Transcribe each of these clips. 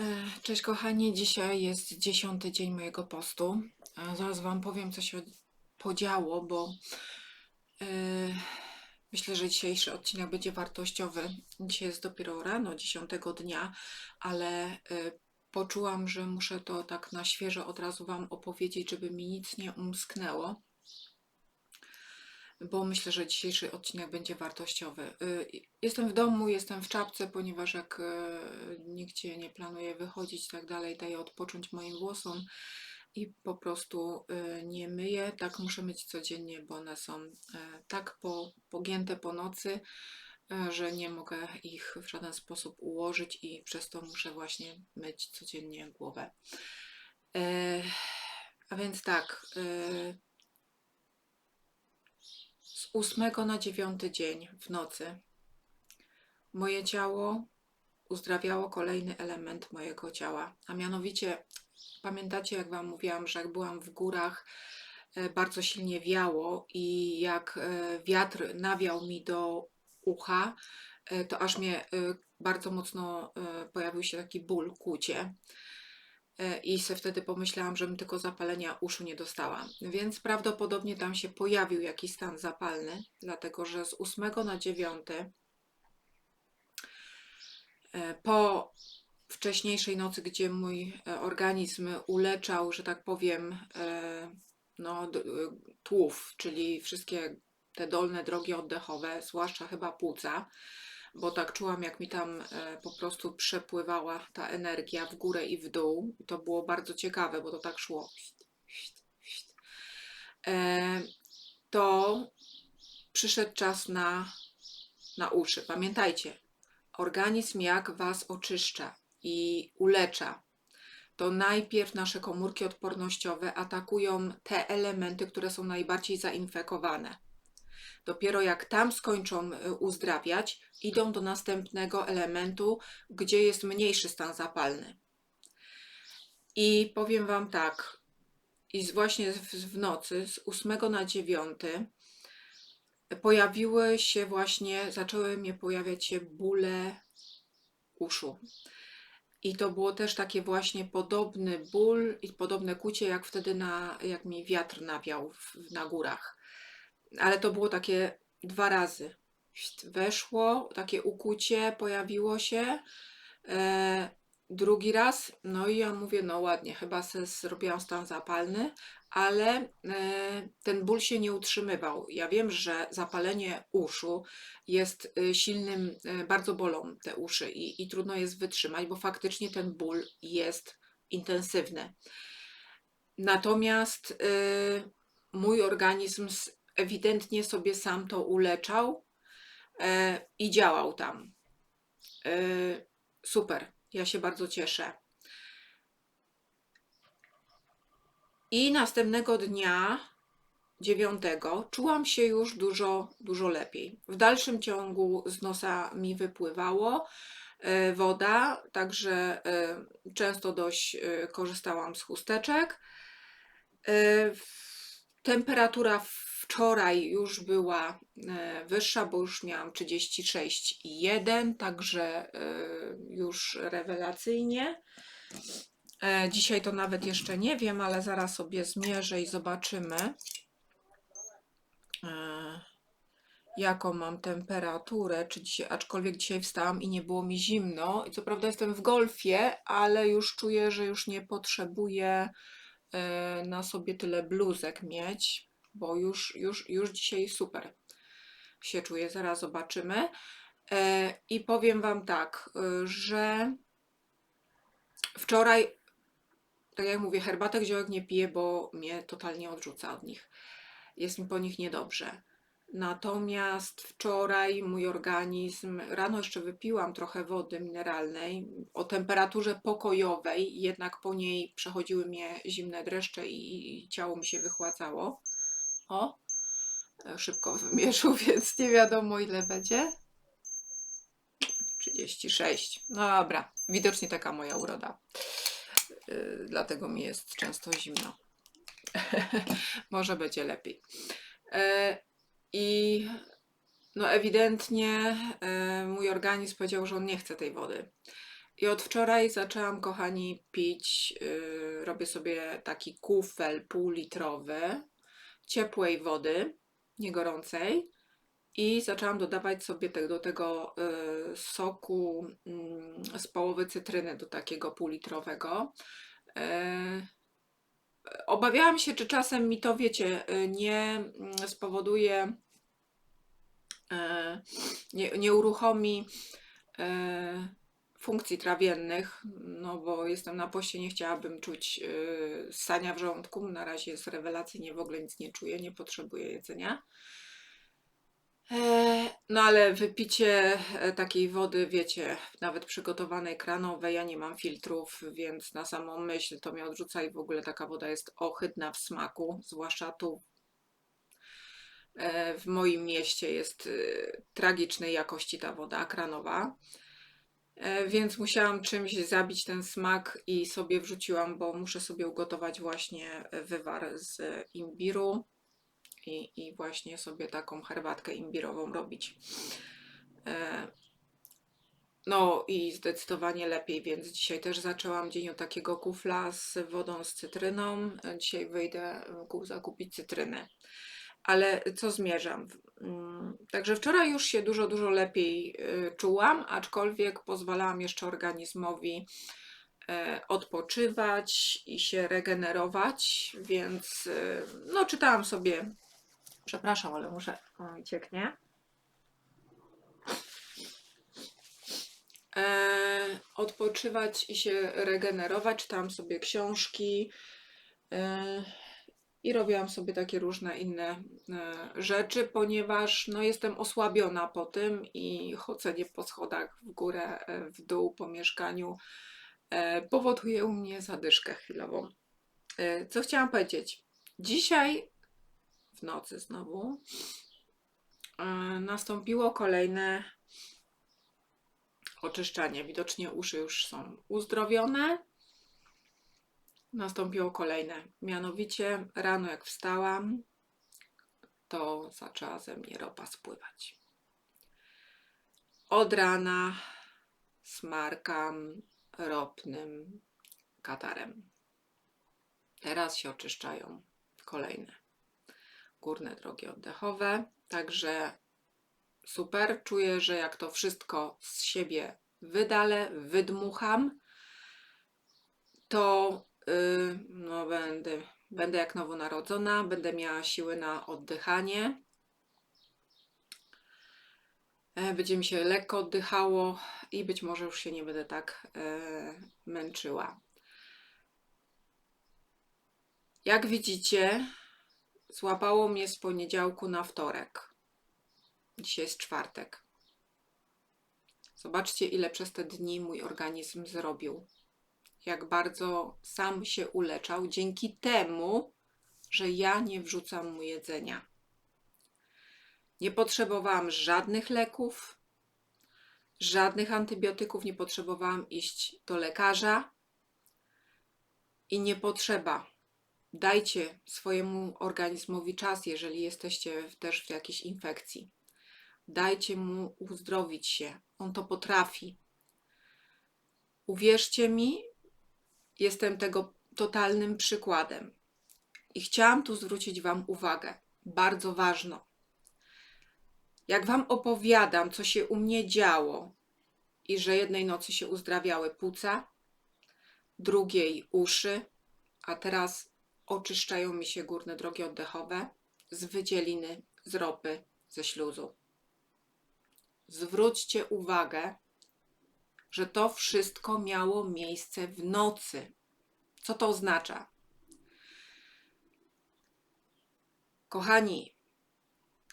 E, Cześć kochani, dzisiaj jest dziesiąty dzień mojego postu. E, Zaraz Wam powiem, co się podziało, bo e, myślę, że dzisiejszy odcinek będzie wartościowy. Dzisiaj jest dopiero rano, dziesiątego dnia, ale poczułam, że muszę to tak na świeżo od razu Wam opowiedzieć, żeby mi nic nie umsknęło. Bo myślę, że dzisiejszy odcinek będzie wartościowy. Y, Jestem w domu, jestem w czapce, ponieważ jak e, nigdzie nie planuję wychodzić i tak dalej, daję odpocząć moim włosom i po prostu e, nie myję. Tak muszę myć codziennie, bo one są e, tak po, pogięte po nocy, e, że nie mogę ich w żaden sposób ułożyć i przez to muszę właśnie myć codziennie głowę. E, A więc tak, z ósmego na dziewiąty dzień w nocy moje ciało uzdrawiało kolejny element mojego ciała, a mianowicie pamiętacie, jak Wam mówiłam, że jak byłam w górach, e, bardzo silnie wiało i jak e, wiatr nawiał mi do ucha, e, to aż mnie bardzo mocno pojawił się taki ból, kłucie. E, I se wtedy pomyślałam, żebym tylko zapalenia uszu nie dostała. Więc prawdopodobnie tam się pojawił jakiś stan zapalny, dlatego że z 8 na 9 e, po wcześniejszej nocy, gdzie mój e, organizm uleczał, że tak powiem, no, tłów, czyli wszystkie te dolne drogi oddechowe, zwłaszcza chyba płuca, bo tak czułam, jak mi tam e, po prostu przepływała ta energia w górę i w dół. I to było bardzo ciekawe, bo to tak szło. E, To przyszedł czas na, na uszy. Pamiętajcie, organizm jak was oczyszcza i ulecza, to najpierw nasze komórki odpornościowe atakują te elementy, które są najbardziej zainfekowane. Dopiero jak tam skończą y, uzdrawiać, idą do następnego elementu, gdzie jest mniejszy stan zapalny. I powiem Wam tak, i właśnie w nocy z 8 na 9 pojawiły się właśnie, zaczęły mnie pojawiać się bóle uszu. I to było też takie właśnie podobny ból i podobne kucie, jak wtedy na, jak mi wiatr nawiał w, na górach. Ale to było takie dwa razy. Weszło, takie ukucie pojawiło się. E, drugi raz, no i ja mówię, no ładnie, chyba se zrobiłam stan zapalny, ale e, ten ból się nie utrzymywał. Ja wiem, że zapalenie uszu jest y, silnym, y, bardzo bolą te uszy i, i trudno jest wytrzymać, bo faktycznie ten ból jest intensywny. Natomiast y, mój organizm ewidentnie sobie sam to uleczał e, i działał tam. E, super, ja się bardzo cieszę. I następnego dnia, dziewiątego, czułam się już dużo, dużo lepiej. W dalszym ciągu z nosa mi wypływało e, woda, także często dość korzystałam z chusteczek. Temperatura wczoraj już była e, wyższa, bo już miałam 36,1, także e, już rewelacyjnie. E, Dzisiaj to nawet jeszcze nie wiem, ale zaraz sobie zmierzę i zobaczymy, jaką mam temperaturę. Czy dzisiaj, aczkolwiek dzisiaj wstałam i nie było mi zimno. I co prawda jestem w golfie, ale już czuję, że już nie potrzebuję na sobie tyle bluzek mieć, bo już, już, już dzisiaj super się czuję. Zaraz zobaczymy. E, I powiem Wam tak, e, że wczoraj tak jak mówię, herbatek ziołek nie piję, bo mnie totalnie odrzuca od nich. Jest mi po nich niedobrze. Natomiast wczoraj mój organizm, rano jeszcze wypiłam trochę wody mineralnej o temperaturze pokojowej, jednak po niej przechodziły mnie zimne dreszcze i ciało mi się wychładzało. O, e, szybko wymierzył, więc nie wiadomo ile będzie. 36. No dobra, widocznie taka moja uroda. Yy, dlatego mi jest często zimno. Może będzie lepiej. E, I no ewidentnie e, mój organizm powiedział, że on nie chce tej wody. I od wczoraj zaczęłam, kochani, pić. Robię sobie taki kufel półlitrowy ciepłej wody, nie gorącej. I zaczęłam dodawać sobie te, do tego y, soku y, z połowy cytryny, do takiego półlitrowego. Y, obawiałam się, czy czasem mi to, wiecie, y, nie mm, spowoduje, y, nie, nie uruchomi y, funkcji trawiennych, no bo jestem na poście, nie chciałabym czuć y, ssania w żołądku. Na razie jest rewelacyjnie, w ogóle nic nie czuję, nie potrzebuję jedzenia. E, No ale wypicie e, takiej wody, wiecie, nawet przygotowanej kranowej, ja nie mam filtrów, więc na samą myśl to mnie odrzuca i w ogóle taka woda jest ohydna w smaku, zwłaszcza tu e, w moim mieście jest e, tragicznej jakości ta woda kranowa. E, Więc musiałam czymś zabić ten smak i sobie wrzuciłam, bo muszę sobie ugotować właśnie wywar z imbiru i, i właśnie sobie taką herbatkę imbirową robić. E, No i zdecydowanie lepiej, więc dzisiaj też zaczęłam dzień od takiego kufla z wodą z cytryną. E, Dzisiaj wyjdę e, ku- zakupić cytrynę. Ale co zmierzam? Mm, Także wczoraj już się dużo, dużo lepiej y, czułam, aczkolwiek pozwalałam jeszcze organizmowi e, odpoczywać i się regenerować, więc y, no czytałam sobie, przepraszam, ale muszę, o cieknie. E, odpoczywać i się regenerować, czytałam sobie książki e, i robiłam sobie takie różne inne e, rzeczy, ponieważ no, jestem osłabiona po tym i chodzenie po schodach w górę, e, w dół po mieszkaniu e, powoduje u mnie zadyszkę chwilową. Co chciałam powiedzieć? Dzisiaj w nocy znowu nastąpiło kolejne oczyszczanie. Widocznie uszy już są uzdrowione. Nastąpiło kolejne. Mianowicie rano jak wstałam, to zaczęła ze mnie ropa spływać. Od rana smarkam ropnym katarem. Teraz się oczyszczają kolejne górne drogi oddechowe. Także super. Czuję, że jak to wszystko z siebie wydalę, wydmucham, to no, będę, będę jak nowonarodzona, będę miała siły na oddychanie. E, Będzie mi się lekko oddychało i być może już się nie będę tak e, męczyła. Jak widzicie, złapało mnie z poniedziałku na wtorek. Dzisiaj jest czwartek. Zobaczcie, ile przez te dni mój organizm zrobił. Jak bardzo sam się uleczał dzięki temu, że ja nie wrzucam mu jedzenia. Nie potrzebowałam żadnych leków, żadnych antybiotyków, nie potrzebowałam iść do lekarza i nie potrzeba. Dajcie swojemu organizmowi czas, jeżeli jesteście też w jakiejś infekcji. Dajcie mu uzdrowić się. On to potrafi. Uwierzcie mi, jestem tego totalnym przykładem. I chciałam tu zwrócić Wam uwagę, bardzo ważną. Jak Wam opowiadam, co się u mnie działo i że jednej nocy się uzdrawiały płuca, drugiej uszy, a teraz oczyszczają mi się górne drogi oddechowe z wydzieliny, z ropy, ze śluzu. Zwróćcie uwagę, że to wszystko miało miejsce w nocy. Co to oznacza? Kochani,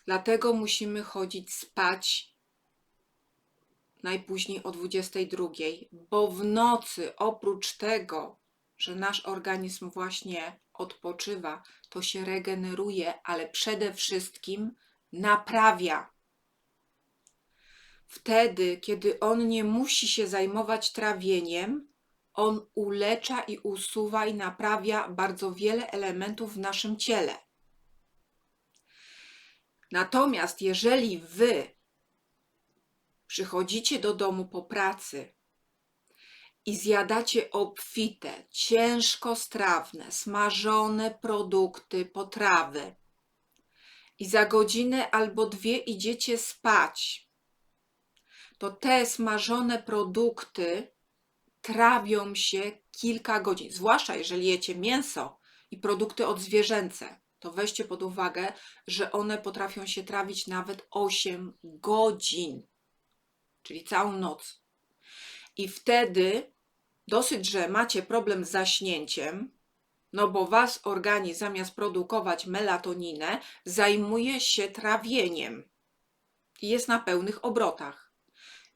dlatego musimy chodzić spać najpóźniej o 22, bo w nocy oprócz tego, że nasz organizm właśnie odpoczywa, to się regeneruje, ale przede wszystkim naprawia. Wtedy, kiedy on nie musi się zajmować trawieniem, on ulecza i usuwa i naprawia bardzo wiele elementów w naszym ciele. Natomiast jeżeli wy przychodzicie do domu po pracy i zjadacie obfite, ciężkostrawne, smażone produkty, potrawy i za godzinę albo dwie idziecie spać, to te smażone produkty trawią się kilka godzin. Zwłaszcza jeżeli jecie mięso i produkty odzwierzęce, to weźcie pod uwagę, że one potrafią się trawić nawet 8 godzin, czyli całą noc. I wtedy dosyć, że macie problem z zaśnięciem, no bo was organizm zamiast produkować melatoninę, zajmuje się trawieniem i jest na pełnych obrotach.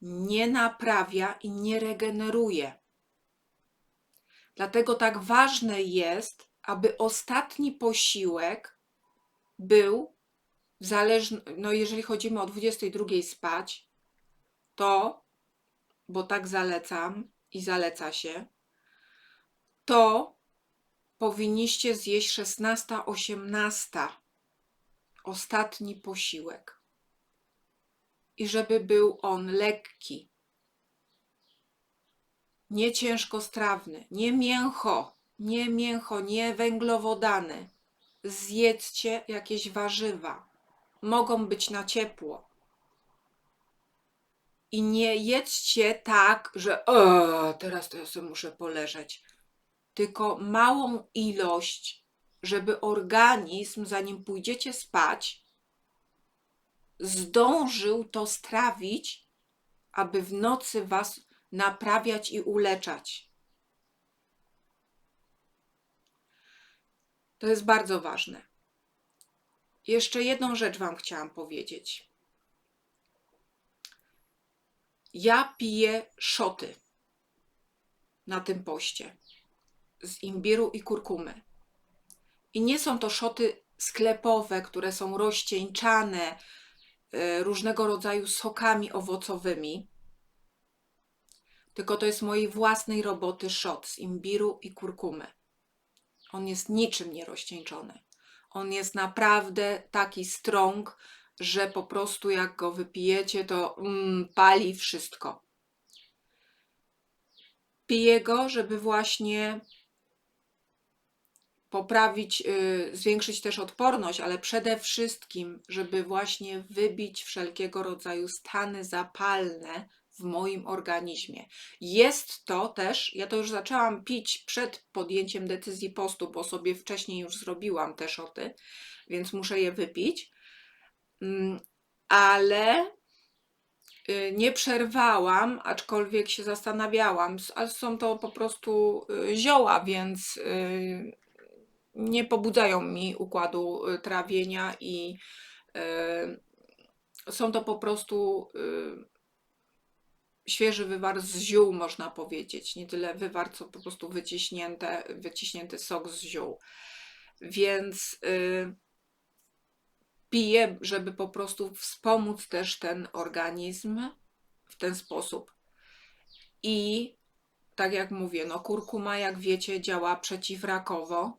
Nie naprawia i nie regeneruje. Dlatego tak ważne jest, aby ostatni posiłek był zależny, no jeżeli chodzimy o 22 spać, to, bo tak zalecam i zaleca się, to powinniście zjeść 16-18. Ostatni posiłek. I żeby był on lekki. Nie ciężkostrawny, nie mięcho, nie mięcho, nie węglowodany. Zjedzcie jakieś warzywa. Mogą być na ciepło. I nie jedzcie tak, że o, teraz to ja sobie muszę poleżeć tylko małą ilość, żeby organizm, zanim pójdziecie spać, zdążył to strawić, aby w nocy was naprawiać i uleczać. To jest bardzo ważne. Jeszcze jedną rzecz Wam chciałam powiedzieć. Ja piję szoty na tym poście z imbiru i kurkumy. I nie są to szoty sklepowe, które są rozcieńczane różnego rodzaju sokami owocowymi, tylko to jest mojej własnej roboty szot z imbiru i kurkumy. On jest niczym nie rozcieńczony. On jest naprawdę taki strong, że po prostu jak go wypijecie, to mm, pali wszystko. Piję go, żeby właśnie poprawić, y, zwiększyć też odporność, ale przede wszystkim, żeby właśnie wybić wszelkiego rodzaju stany zapalne w moim organizmie. Jest to też, ja to już zaczęłam pić przed podjęciem decyzji postu, bo sobie wcześniej już zrobiłam te szoty, więc muszę je wypić, mm, ale y, nie przerwałam, aczkolwiek się zastanawiałam, ale są to po prostu y, zioła, więc nie pobudzają mi układu y, trawienia i y, są to po prostu y, świeży wywar z ziół, można powiedzieć. Nie tyle wywar, co po prostu wyciśnięte, wyciśnięty sok z ziół. Więc piję, żeby po prostu wspomóc też ten organizm w ten sposób. I tak jak mówię, no kurkuma, jak wiecie, działa przeciwrakowo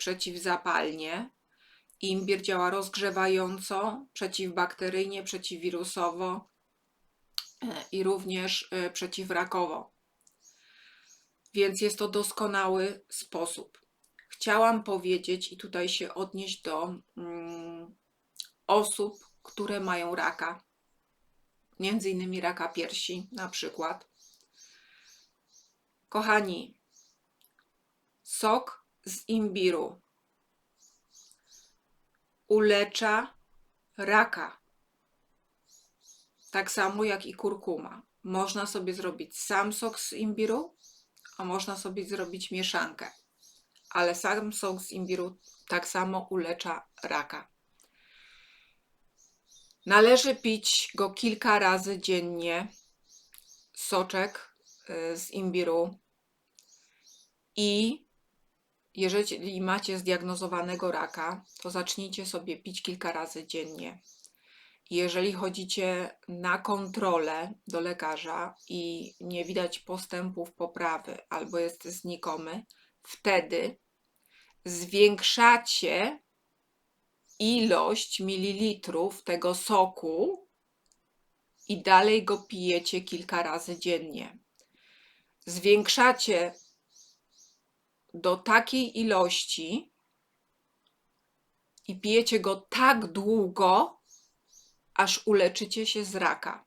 przeciwzapalnie. Imbir działa rozgrzewająco, przeciwbakteryjnie, przeciwwirusowo e, i również e, przeciwrakowo. Więc jest to doskonały sposób. Chciałam powiedzieć i tutaj się odnieść do mm, osób, które mają raka, między innymi raka piersi na przykład. Kochani, sok z imbiru. Ulecza raka. Tak samo jak i kurkuma. Można sobie zrobić sam sok z imbiru, a można sobie zrobić mieszankę. Ale sam sok z imbiru tak samo ulecza raka. Należy pić go kilka razy dziennie. Soczek y, z imbiru i jeżeli macie zdiagnozowanego raka, to zacznijcie sobie pić kilka razy dziennie. Jeżeli chodzicie na kontrolę do lekarza i nie widać postępów poprawy albo jest znikomy, wtedy zwiększacie ilość mililitrów tego soku i dalej go pijecie kilka razy dziennie. zwiększacie do takiej ilości i pijecie go tak długo, aż uleczycie się z raka.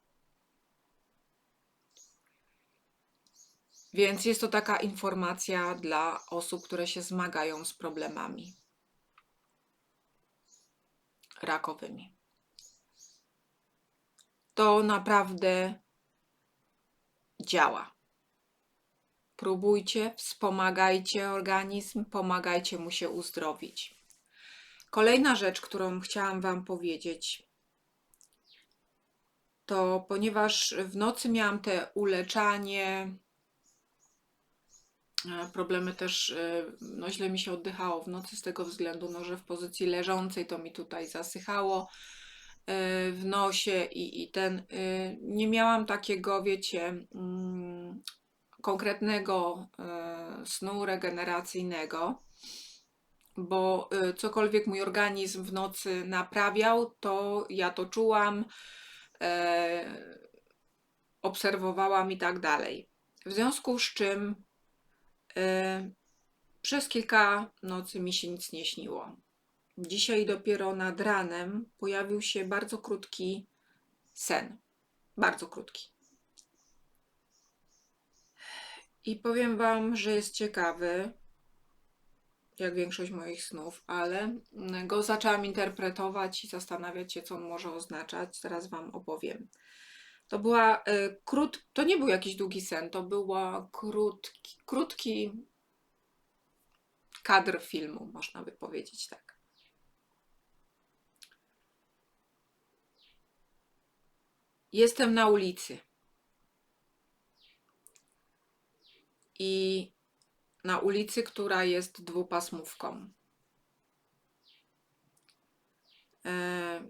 Więc jest to taka informacja dla osób, które się zmagają z problemami rakowymi. To naprawdę działa. Próbujcie, wspomagajcie organizm, pomagajcie mu się uzdrowić. Kolejna rzecz, którą chciałam Wam powiedzieć, to ponieważ w nocy miałam te uleczanie, e, problemy też, e, no źle mi się oddychało w nocy z tego względu, no, że w pozycji leżącej to mi tutaj zasychało e, w nosie i, i ten, nie miałam takiego, wiecie, mm, konkretnego e, snu regeneracyjnego, bo e, cokolwiek mój organizm w nocy naprawiał, to ja to czułam, e, obserwowałam i tak dalej. W związku z czym przez kilka nocy mi się nic nie śniło. Dzisiaj dopiero nad ranem pojawił się bardzo krótki sen. Bardzo krótki. I powiem Wam, że jest ciekawy, jak większość moich snów, ale go zaczęłam interpretować i zastanawiać się, co on może oznaczać. Zaraz Wam opowiem. To była y, krót, to nie był jakiś długi sen, to była krótki, krótki kadr filmu, można by powiedzieć tak. Jestem na ulicy. I na ulicy, która jest dwupasmówką. E,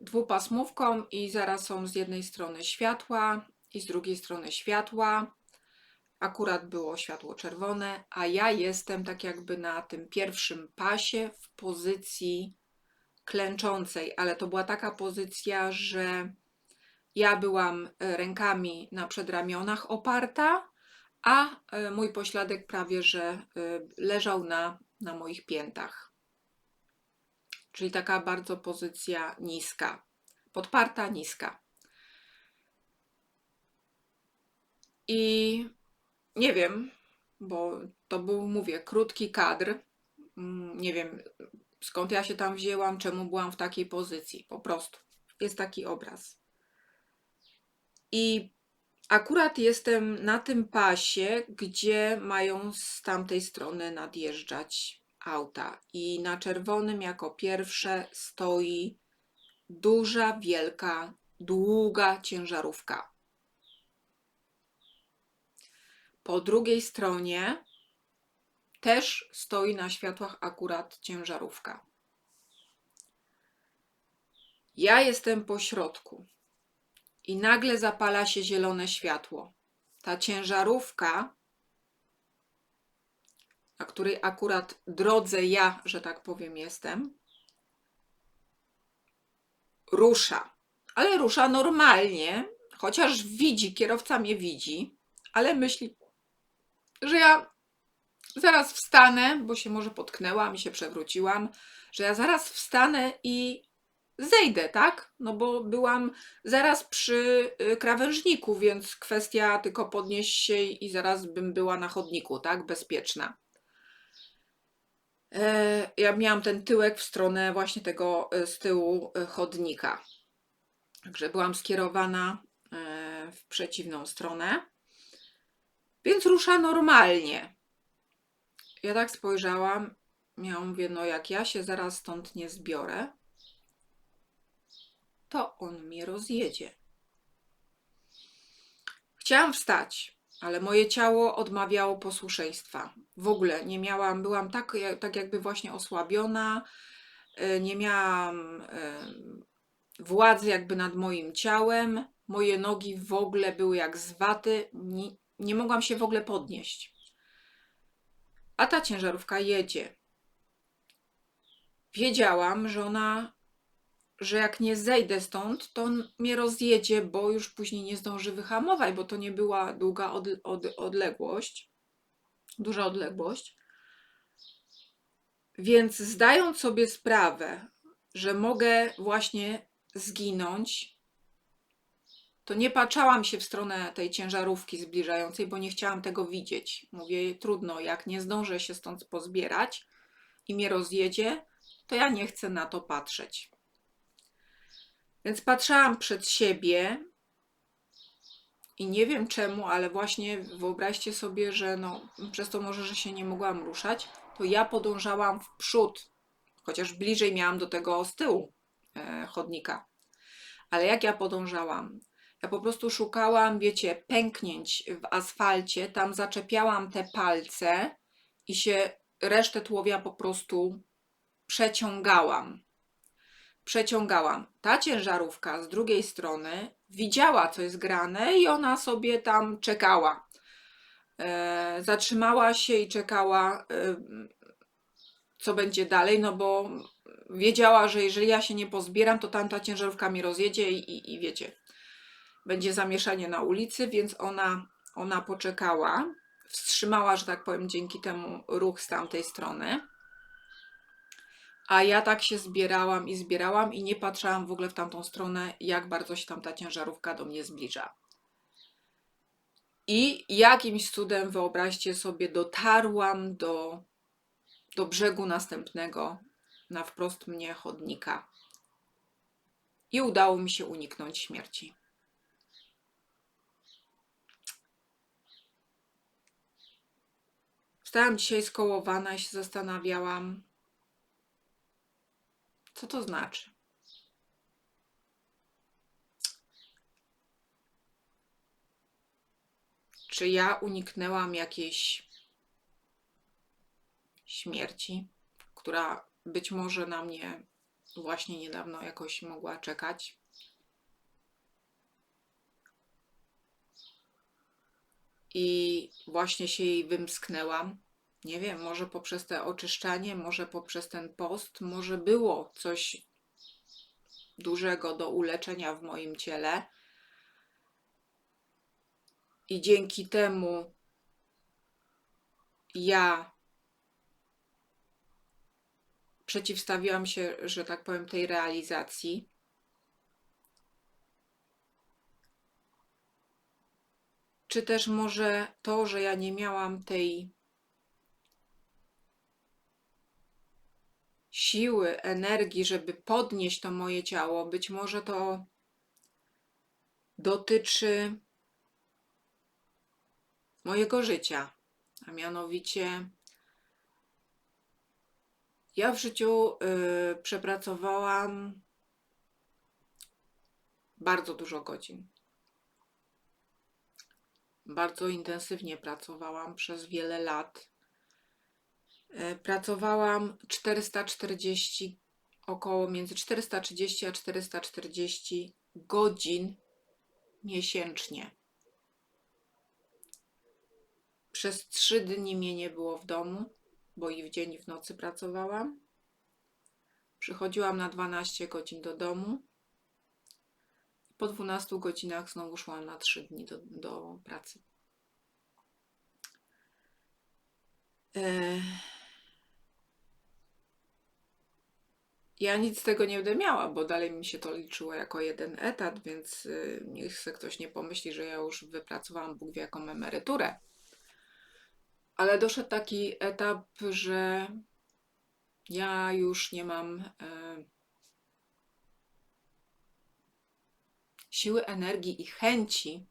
Dwupasmówką i zaraz są z jednej strony światła i z drugiej strony światła. Akurat było światło czerwone, a ja jestem tak jakby na tym pierwszym pasie w pozycji klęczącej, ale to była taka pozycja, że ja byłam rękami na przedramionach oparta, a e, mój pośladek prawie że e, leżał na, na moich piętach. Czyli taka bardzo pozycja niska, podparta, niska. I nie wiem, bo to był, mówię, krótki kadr. Mm, Nie wiem skąd ja się tam wzięłam, czemu byłam w takiej pozycji. Po prostu jest taki obraz. I akurat jestem na tym pasie, gdzie mają z tamtej strony nadjeżdżać auta. I na czerwonym jako pierwsze stoi duża, wielka, długa ciężarówka. Po drugiej stronie też stoi na światłach akurat ciężarówka. Ja jestem po środku i nagle zapala się zielone światło. Ta ciężarówka, na której akurat drodze ja, że tak powiem, jestem, rusza. Ale rusza normalnie, chociaż widzi, kierowca mnie widzi, ale myśli, że ja zaraz wstanę, bo się może potknęłam i się przewróciłam, że ja zaraz wstanę i zejdę, tak? No bo byłam zaraz przy y, krawężniku, więc kwestia tylko podnieść się i zaraz bym była na chodniku, tak? Bezpieczna. E, Ja miałam ten tyłek w stronę właśnie tego y, z tyłu y, chodnika. Także byłam skierowana e, w przeciwną stronę. Więc rusza normalnie. Ja tak spojrzałam, ja mówię, no jak ja się zaraz stąd nie zbiorę, to on mnie rozjedzie. Chciałam wstać, ale moje ciało odmawiało posłuszeństwa. W ogóle nie miałam, byłam tak, tak jakby właśnie osłabiona, e, nie miałam e, władzy jakby nad moim ciałem. Moje nogi w ogóle były jak z waty, nie, nie mogłam się w ogóle podnieść. A ta ciężarówka jedzie. Wiedziałam, że ona że jak nie zejdę stąd, to on mnie rozjedzie, bo już później nie zdąży wyhamować, bo to nie była długa od, od, odległość, duża odległość. Więc zdając sobie sprawę, że mogę właśnie zginąć, to nie patrzałam się w stronę tej ciężarówki zbliżającej, bo nie chciałam tego widzieć. Mówię, trudno, jak nie zdążę się stąd pozbierać i mnie rozjedzie, to ja nie chcę na to patrzeć. Więc patrzyłam przed siebie i nie wiem czemu, ale właśnie wyobraźcie sobie, że no, przez to może, że się nie mogłam ruszać, to ja podążałam w przód, chociaż bliżej miałam do tego z tyłu e, chodnika. Ale jak ja podążałam? Ja po prostu szukałam, wiecie, pęknięć w asfalcie, tam zaczepiałam te palce i się resztę tułowia po prostu przeciągałam. Przeciągałam. Ta ciężarówka z drugiej strony widziała, co jest grane, i ona sobie tam czekała. E, zatrzymała się i czekała, e, co będzie dalej, no bo wiedziała, że jeżeli ja się nie pozbieram, to tamta ciężarówka mi rozjedzie i, i, i wiecie, będzie zamieszanie na ulicy, więc ona, ona poczekała, wstrzymała, że tak powiem, dzięki temu ruch z tamtej strony. A ja tak się zbierałam i zbierałam i nie patrzałam w ogóle w tamtą stronę, jak bardzo się tam ta ciężarówka do mnie zbliża. I jakimś cudem, wyobraźcie sobie, dotarłam do, do brzegu następnego na wprost mnie chodnika. I udało mi się uniknąć śmierci. Wstałam dzisiaj skołowana i się zastanawiałam, co to znaczy. Czy ja uniknęłam jakiejś śmierci, która być może na mnie właśnie niedawno jakoś mogła czekać? I właśnie się jej wymsknęłam. Nie wiem, może poprzez te oczyszczanie, może poprzez ten post, może było coś dużego do uleczenia w moim ciele. I dzięki temu ja przeciwstawiłam się, że tak powiem, tej realizacji. Czy też może to, że ja nie miałam tej siły, energii, żeby podnieść to moje ciało, być może to dotyczy mojego życia, a mianowicie ja w życiu y, przepracowałam bardzo dużo godzin. Bardzo intensywnie pracowałam przez wiele lat. Y, pracowałam 440, około między 430 a 440 godzin miesięcznie. Przez trzy dni mnie nie było w domu, bo i w dzień, i w nocy pracowałam. Przychodziłam na 12 godzin do domu. Po 12 godzinach znowu szłam na 3 dni do, do pracy. Ja nic z tego nie będę miała, bo dalej mi się to liczyło jako jeden etat, więc y, niech se ktoś nie pomyśli, że ja już wypracowałam Bóg wie jaką emeryturę. Ale doszedł taki etap, że ja już nie mam e, siły, energii i chęci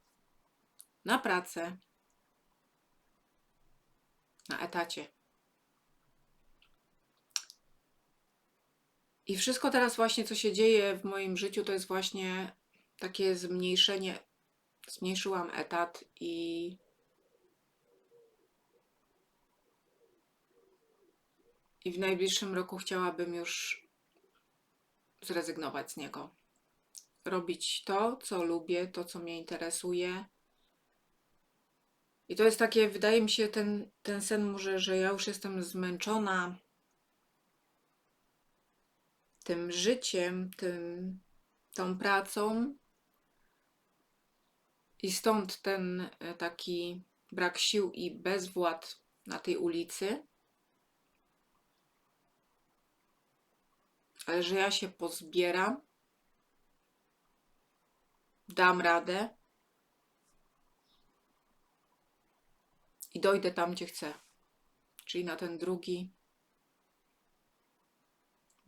na pracę na etacie. I wszystko teraz właśnie, co się dzieje w moim życiu, to jest właśnie takie zmniejszenie. Zmniejszyłam etat i i w najbliższym roku chciałabym już zrezygnować z niego. Robić to, co lubię, to, co mnie interesuje. I to jest takie, wydaje mi się, ten, ten sen może, że ja już jestem zmęczona tym życiem, tym, tą pracą. I stąd ten e, taki brak sił i bezwład na tej ulicy. Ale że ja się pozbieram, dam radę i dojdę tam, gdzie chcę. Czyli na ten drugi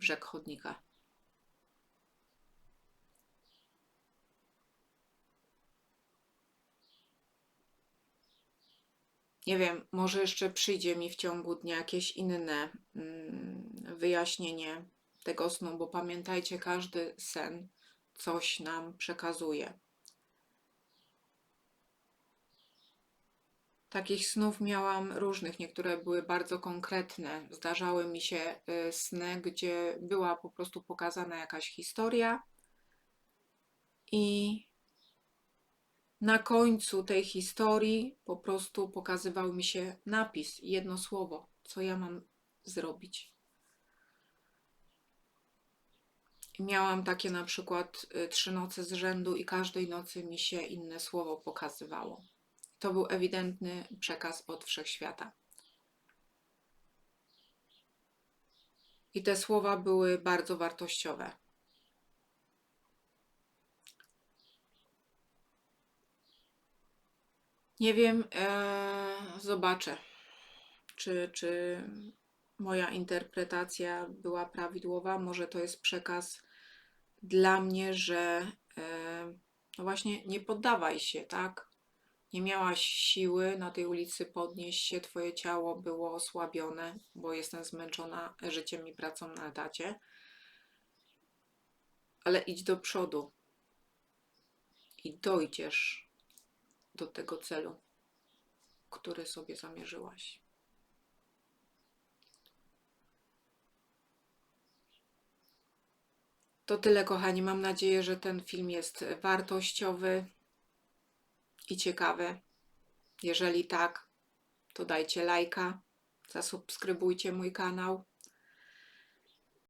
brzeg chodnika. Nie wiem, może jeszcze przyjdzie mi w ciągu dnia jakieś inne mm, wyjaśnienie tego snu, bo pamiętajcie, każdy sen coś nam przekazuje. Takich snów miałam różnych, niektóre były bardzo konkretne. Zdarzały mi się y, sny, gdzie była po prostu pokazana jakaś historia i na końcu tej historii po prostu pokazywał mi się napis, jedno słowo, co ja mam zrobić. Miałam takie na przykład y, trzy noce z rzędu i każdej nocy mi się inne słowo pokazywało. To był ewidentny przekaz od wszechświata. I te słowa były bardzo wartościowe. Nie wiem, e, zobaczę, czy, czy moja interpretacja była prawidłowa. Może to jest przekaz dla mnie, że e, no właśnie nie poddawaj się, tak? Nie miałaś siły na tej ulicy podnieść się, twoje ciało było osłabione, bo jestem zmęczona życiem i pracą na etacie. Ale idź do przodu i dojdziesz do tego celu, który sobie zamierzyłaś. To tyle, kochani. Mam nadzieję, że ten film jest wartościowy i ciekawy. Jeżeli tak, to dajcie lajka, zasubskrybujcie mój kanał.